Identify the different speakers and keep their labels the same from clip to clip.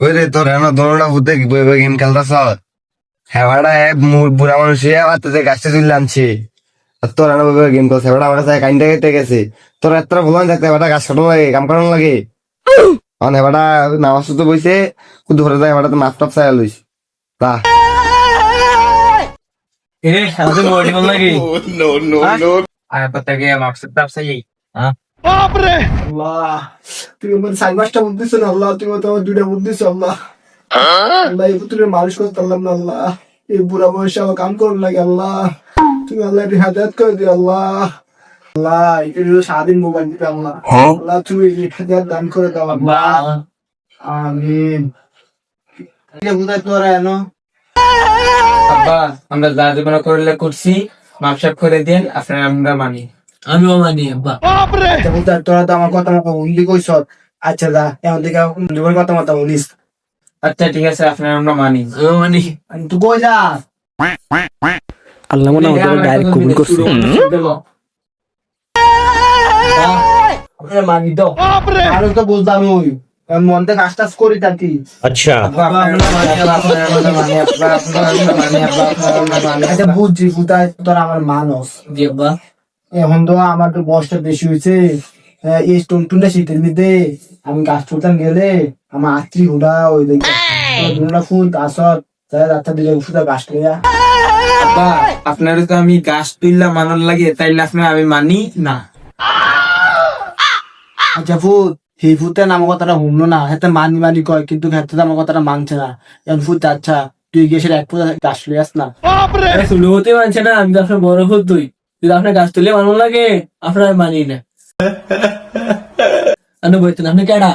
Speaker 1: ওই রে তোর এনো দোনোটা ভূতে বই বই গেম খেলতাছ? হেবাটা বুড়া মানুষ আবার গাছটা তুলে আনছে। তোর এনো বই গেম খেলছে হেবাটা আমার কাছে কাইন্ডা কেটে গেছে। তোর এত ভুলান থাকতে হেবাটা গাছ কাটানো লাগে কাম করানো লাগে? কারণ হেবাটা নামাজ তো বইছে কুদু যায় হেবাটা তো মাছ টাপ চাই লইস। তা
Speaker 2: এ আমাদের মোটি বল নাকি?
Speaker 3: No, no, no.
Speaker 2: আর পতাকে মাকসুদ তাপ সাই
Speaker 4: আল্লাহ। তুমি আমার সাড়ে পাঁচটা বুদ্ধি দিছো না আল্লাহ তুমি তো আমার দুইটা বুদ্ধি দিছো আল্লাহ আল্লাহ এই পুতুলের মানুষ করতে পারলাম না আল্লাহ। এই বুড়া বয়সে আমার কাম করুন লাগে আল্লাহ। তুমি আল্লাহ একটু হেদায়ত করে দিও আল্লাহ। আল্লাহ একটু সারাদিন মোবাইল দিবে আল্লাহ। আল্লাহ তুমি হেদায়ত দান করে দাও আল্লাহ। আমিন। বুঝাই তোরা এনো?
Speaker 2: আব্বা আমরা যা জীবন করলে করছি মাপসাপ করে দেন আপনার আমরা মানি। আমিও মানি আব্বা
Speaker 4: বুঝাই তোরা তো আমার কথা মতো উল্লি কইস আচ্ছা দা এখন থেকে জীবন কথা মতো উনিস
Speaker 2: আচ্ছা ঠিক আছে আপনার আমরা মানি আমিও মানি
Speaker 4: তুই কই যা
Speaker 5: আল্লাহ মনে আমাদের ডাইরেক্ট কবুল করছে
Speaker 2: মানি দাও
Speaker 4: আরও তো বুঝলাম ওই মন থেকে কাজ টাজ করি থাকি আচ্ছা বুঝছি তোর আমার
Speaker 2: জি আব্বা
Speaker 4: এখন তো আমার তো বয়সটা বেশি হয়েছে এই স্টোন টুনটা শীতের মধ্যে আমি গাছ তুলতাম গেলে আমার আত্রি হুডা ওই দেখে ফুল গাছত তাই রাত্রে দিলে ফুটা গাছ
Speaker 2: আব্বা আপনার তো আমি গাছ তুললা মানার লাগে তাইলে আপনার আমি মানি না।
Speaker 4: আচ্ছা ফুট সেই ফুটে আমার কথাটা শুনলো না। হেতে মানি মানি কয় কিন্তু হেতে আমার কথাটা মানছে না। এখন ফুট আচ্ছা তুই গিয়ে সেটা এক ফুটা গাছ লই আস না
Speaker 6: হতে মানছে না আমি তো আপনার বড় ভূত তুই। যদি আপনার গাছ তুলে ভালো লাগে আপনার মানি না। আমি বলতেন আপনি কেডা?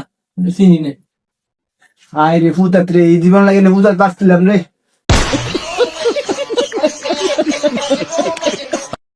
Speaker 6: চিনি না।
Speaker 4: আয় রে ফুতাত রে এই জীবন লাগে না ফুটার পারছিলাম রে।